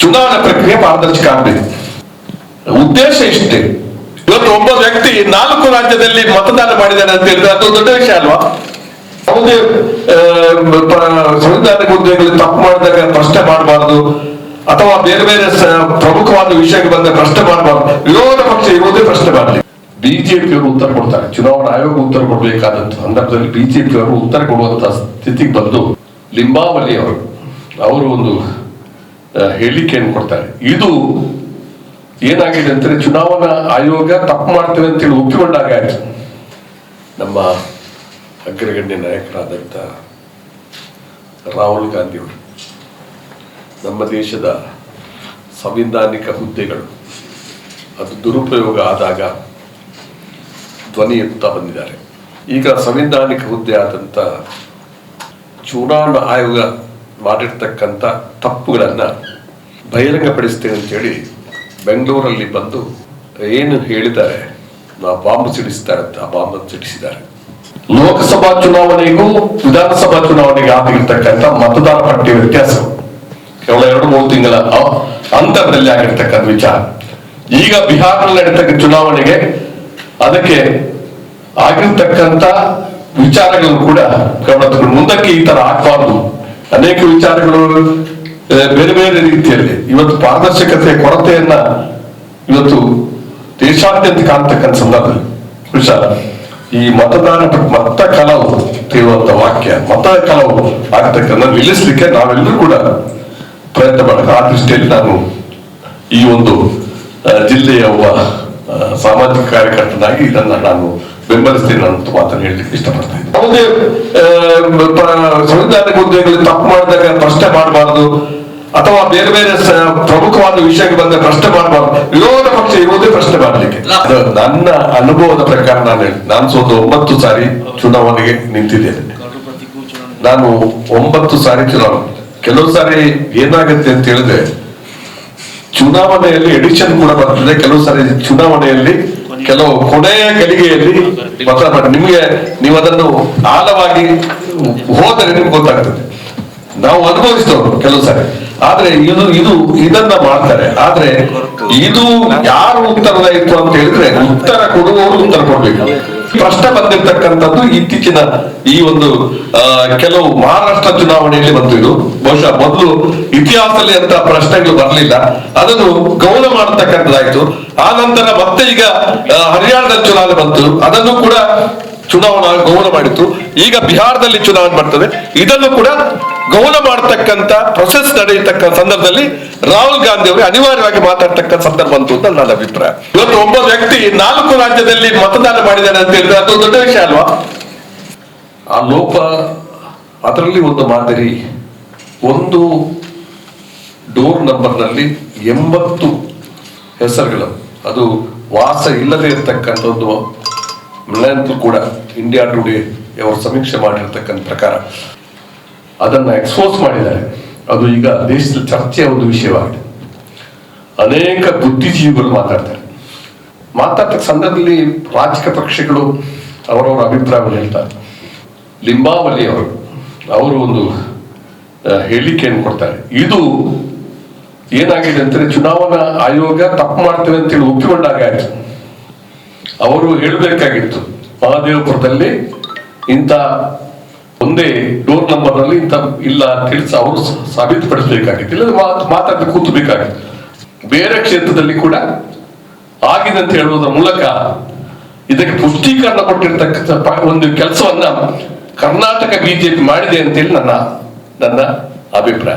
ಚುನಾವಣಾ ಪ್ರಕ್ರಿಯೆ ಪಾರದರ್ಶಕ ಆಗಬೇಕು. ಉದ್ದೇಶ ಇಷ್ಟೇ. ಇವತ್ತು ಒಬ್ಬ ವ್ಯಕ್ತಿ ನಾಲ್ಕು ರಾಜ್ಯದಲ್ಲಿ ಮತದಾನ ಮಾಡಿದ್ದಾನೆ ಅಂತ ಹೇಳಿದ್ರೆ ಅದು ದೊಡ್ಡ ವಿಷಯ ಅಲ್ವಾ? ಯಾವುದೇ ಸಂವಿಧಾನ ಹುದ್ದೆಗಳಲ್ಲಿ ತಪ್ಪು ಮಾಡಿದಾಗ ಪ್ರಶ್ನೆ ಮಾಡಬಾರದು, ಅಥವಾ ಬೇರೆ ಬೇರೆ ಪ್ರಮುಖವಾದ ವಿಷಯಕ್ಕೆ ಬಂದ ಪ್ರಶ್ನೆ ಮಾಡಬಾರದು, ವಿರೋಧ ಪಕ್ಷ ಇರುವುದೇ ಪ್ರಶ್ನೆ ಮಾಡಲಿ. ಬಿಜೆಪಿಯವರು ಉತ್ತರ ಕೊಡ್ತಾರೆ. ಚುನಾವಣಾ ಆಯೋಗ ಉತ್ತರ ಕೊಡಬೇಕಾದಂತ ಸಂದರ್ಭದಲ್ಲಿ ಬಿಜೆಪಿ ಅವರು ಉತ್ತರ ಕೊಡುವಂತ ಸ್ಥಿತಿಗೆ ಬಂದು, ಲಿಂಬಾವಳಿ ಅವರು ಅವರು ಒಂದು ಹೇಳಿಕೆಯನ್ನು ಕೊಡ್ತಾರೆ. ಇದು ಏನಾಗಿದೆ ಅಂತಂದ್ರೆ ಚುನಾವಣಾ ಆಯೋಗ ತಪ್ಪು ಮಾಡ್ತೇವೆ ಅಂತೇಳಿ ಒಪ್ಪಿಕೊಂಡಾಗ ಆಯ್ತು. ನಮ್ಮ ಅಗ್ರಗಣ್ಯ ನಾಯಕರಾದಂಥ ರಾಹುಲ್ ಗಾಂಧಿಯವರು, ನಮ್ಮ ದೇಶದ ಸಂವಿಧಾನಿಕ ಹುದ್ದೆಗಳು, ಅದು ದುರುಪಯೋಗ ಆದಾಗ ಧ್ವನಿ ಎತ್ತಾ ಬಂದಿದ್ದಾರೆ. ಈಗ ಸಂವಿಧಾನಿಕ ಹುದ್ದೆ ಆದಂತ ಚುನಾವಣಾ ಆಯೋಗ ಮಾಡಿರ್ತಕ್ಕಂಥ ತಪ್ಪುಗಳನ್ನು ಬಹಿರಂಗಪಡಿಸ್ತೇನೆ ಅಂತೇಳಿ ಬೆಂಗಳೂರಲ್ಲಿ ಬಂದು ಏನು ಹೇಳಿದ್ದಾರೆ? ನಾ ಬಾಂಬ್ ಸಿಡಿಸ್ತಾರೆ ಅಂತ ಬಾಂಬ್ ಸಿಡಿಸಿದ್ದಾರೆ. ಲೋಕಸಭಾ ಚುನಾವಣೆಗೂ ವಿಧಾನಸಭಾ ಚುನಾವಣೆಗೆ ಆಗಿರ್ತಕ್ಕಂಥ ಮತದಾರ ಪಟ್ಟಿ ವ್ಯತ್ಯಾಸ. ಕೇವಲ ಎರಡು, ಮೂರು ತಿಂಗಳ ಅಂತರದಲ್ಲಿ ಆಗಿರ್ತಕ್ಕಂಥ ವಿಚಾರ. ಈಗ ಬಿಹಾರದಲ್ಲಿ ನಡೀತಕ್ಕ ಚುನಾವಣೆಗೆ ಅದಕ್ಕೆ ಆಗಿರ್ತಕ್ಕಂಥ ವಿಚಾರಗಳನ್ನು ಕೂಡ ಗಮನ ಮುಂದಕ್ಕೆ ಈ ತರ ಆಗ್ಬಾರ್ದು. ಅನೇಕ ವಿಚಾರಗಳು ಬೇರೆ ಬೇರೆ ರೀತಿಯಲ್ಲಿ. ಇವತ್ತು ಪಾರದರ್ಶಕತೆಯ ಕೊರತೆಯನ್ನ ಇವತ್ತು ದೇಶಾದ್ಯಂತ ಕಾಣ್ತಕ್ಕಂಥ ಸಂದರ್ಭದಲ್ಲಿ. ವಿಚಾರ ಈ ಮತದಾನ ಮತ ಕಲವು ತಿರುವಂತ ವಾಕ್ಯ, ಮತ ಕಲವು ಆಗತಕ್ಕಂಥ ನಿಲ್ಲಿಸಲಿಕ್ಕೆ ನಾವೆಲ್ಲರೂ ಕೂಡ ಪ್ರಯತ್ನ ಮಾಡಬೇಕು. ಆ ದೃಷ್ಟಿಯಲ್ಲಿ ನಾನು ಈ ಒಂದು ಜಿಲ್ಲೆಯ ಒಬ್ಬ ಸಾಮಾಜಿಕ ಕಾರ್ಯಕರ್ತನಾಗಿ ಇದನ್ನ ನಾನು ಬೆಂಬಲಿಸ್ತೇನೆ ಅಂತ ಮಾತನ್ನು ಹೇಳಲಿಕ್ಕೆ ಇಷ್ಟಪಡ್ತೇನೆ ಯಾವುದೇ ಸಂವಿಧಾನಿಕ ಹುದ್ದೆಗಳಲ್ಲಿ ತಪ್ಪು ಮಾಡಿದಾಗ ಪ್ರಶ್ನೆ ಮಾಡಬಾರದು ಅಥವಾ ಬೇರೆ ಬೇರೆ ಪ್ರಮುಖವಾದ ವಿಷಯಕ್ಕೆ ಬಂದ ಪ್ರಶ್ನೆ ಮಾಡಬಾರದು ವಿರೋಧ ಪಕ್ಷ ಇರುವುದೇ ಪ್ರಶ್ನೆ ಮಾಡಲಿಕ್ಕೆ ನನ್ನ ಅನುಭವದ ಪ್ರಕಾರ ನಾನು. ನಾನು ಸೋತ ಒಂಬತ್ತು ಸಾರಿ ಚುನಾವಣೆಗೆ ನಿಂತಿದ್ದೇನೆ ನಾನು ಒಂಬತ್ತು ಸಾರಿ ಚುನಾವಣೆ ಕೆಲವು ಸಾರಿ ಏನಾಗುತ್ತೆ ಅಂತ ಹೇಳಿದ್ರೆ ಚುನಾವಣೆಯಲ್ಲಿ ಎಡಿಷನ್ ಕೂಡ ಬರ್ತದೆ ಕೆಲವು ಸಾರಿ ಚುನಾವಣೆಯಲ್ಲಿ ಕೆಲವು ಕೊನೆಯ ಗಳಿಗೆಯಲ್ಲಿ ಮತ ನಿಮಗೆ ನೀವು ಅದನ್ನು ಆಳವಾಗಿ ಹೋದರೆ ನಿಮ್ಗೆ ಗೊತ್ತಾಗ್ತದೆ. ನಾವು ಅನುಭವಿಸ್ತವ್ರು ಕೆಲವು ಸಾರಿ. ಆದ್ರೆ ಇದು ಇದು ಇದನ್ನ ಮಾಡ್ತಾರೆ. ಆದ್ರೆ ಇದು ಯಾರು ಉತ್ತರದಾಯಿತು ಅಂತ ಹೇಳಿದ್ರೆ ಉತ್ತರ ಕೊಡುವವರು ಉತ್ತರ ಕೊಡ್ಬೇಕು ಪ್ರಶ್ನೆ ಬಂದಿರ್ತಕ್ಕಂಥದ್ದು ಇತ್ತೀಚಿನ ಈ ಒಂದು ಕೆಲವು ಮಹಾರಾಷ್ಟ್ರ ಚುನಾವಣೆಯಲ್ಲಿ ಬಂತು ಇದು. ಬಹುಶಃ ಮೊದಲು ಇತಿಹಾಸದಲ್ಲಿ ಅಂತ ಪ್ರಶ್ನೆಗಳು ಬರಲಿಲ್ಲ. ಅದನ್ನು ಗೌನ ಮಾಡತಕ್ಕಂಥದ್ದಾಯ್ತು. ಆ ನಂತರ ಮತ್ತೆ ಈಗ ಹರಿಯಾಣದ ಚುನಾವಣೆ ಬಂತು. ಅದನ್ನು ಕೂಡ ಚುನಾವಣಾ ಗೌನ ಮಾಡಿತ್ತು. ಈಗ ಬಿಹಾರದಲ್ಲಿ ಚುನಾವಣೆ ಬರ್ತದೆ. ಇದನ್ನು ಕೂಡ ಗೌನ ಮಾಡತಕ್ಕಂತ ಪ್ರೊಸೆಸ್ ನಡೆಯತಕ್ಕಂಥ ಸಂದರ್ಭದಲ್ಲಿ ರಾಹುಲ್ ಗಾಂಧಿ ಅವರು ಅನಿವಾರ್ಯವಾಗಿ ಮಾತಾಡ್ತಕ್ಕಂಥ ಸಂದರ್ಭ ಅಂತ ನನ್ನ ಅಭಿಪ್ರಾಯ. ಇವತ್ತು ಒಬ್ಬ ವ್ಯಕ್ತಿ ನಾಲ್ಕು ರಾಜ್ಯದಲ್ಲಿ ಮತದಾನ ಮಾಡಿದ್ದಾನೆ ಅಂತ ಹೇಳಿದ್ರೆ ಅದು ದೊಡ್ಡ ವಿಷಯ ಅಲ್ವಾ? ಆ ಲೋಪ ಅದರಲ್ಲಿ ಒಂದು ಮಾದರಿ, ಒಂದು ಡೋರ್ ನಂಬರ್ನಲ್ಲಿ ಎಂಬತ್ತು ಹೆಸರುಗಳು. ಅದು ವಾಸ ಇಲ್ಲದೆ ಇರತಕ್ಕಂಥ ಒಂದು ಕೂಡ ಇಂಡಿಯಾ ಟುಡೇ ಅವರು ಸಮೀಕ್ಷೆ ಮಾಡಿರ್ತಕ್ಕಂಥ ಪ್ರಕಾರ. ಅದನ್ನ ಎಕ್ಸ್ಪೋಸ್ ಮಾಡಿದ್ದಾರೆ. ಅದು ಈಗ ದೇಶದ ಚರ್ಚೆಯ ಒಂದು ವಿಷಯವಾಗಿದೆ. ಅನೇಕ ಬುದ್ಧಿಜೀವಿಗಳು ಮಾತಾಡ್ತಾರೆ. ಮಾತಾಡ್ತಕ್ಕ ಸಂದರ್ಭದಲ್ಲಿ ರಾಜಕೀಯ ಪಕ್ಷಗಳು ಅವರವರ ಅಭಿಪ್ರಾಯವನ್ನು ಹೇಳ್ತಾರೆ. ಲಿಂಬಾವಳಿ ಅವರು ಅವರು ಒಂದು ಹೇಳಿಕೆಯನ್ನು ಕೊಡ್ತಾರೆ. ಇದು ಏನಾಗಿದೆ ಅಂತಂದ್ರೆ ಚುನಾವಣಾ ಆಯೋಗ ತಪ್ಪು ಮಾಡ್ತೇವೆ ಅಂತೇಳಿ ಒಪ್ಪಿಕೊಂಡಾಗ ಆಯ್ತು. ಅವರು ಹೇಳಬೇಕಾಗಿತ್ತು, ಮಹಾದೇವಪುರದಲ್ಲಿ ಇಂಥ ಒಂದೇ ಡೋರ್ ನಂಬರ್ನಲ್ಲಿ ಇಂತ ಇಲ್ಲ ಹೇಳಿ ಅವರು ಸಾಬೀತುಪಡಿಸಬೇಕಾಗಿತ್ತು. ಇಲ್ಲ ಮಾತಾಡಿ ಕೂತಬೇಕಾಗಿತ್ತು ಬೇರೆ ಕ್ಷೇತ್ರದಲ್ಲಿ ಕೂಡ ಆಗಿದೆ ಅಂತ ಹೇಳುವುದರ ಮೂಲಕ ಇದಕ್ಕೆ ಪುಷ್ಟೀಕರಣ ಕೊಟ್ಟಿರ್ತಕ್ಕಂಥ ಒಂದು ಕೆಲಸವನ್ನ ಕರ್ನಾಟಕ ಬಿಜೆಪಿ ಮಾಡಿದೆ ಅಂತೇಳಿ ನನ್ನ ನನ್ನ ಅಭಿಪ್ರಾಯ.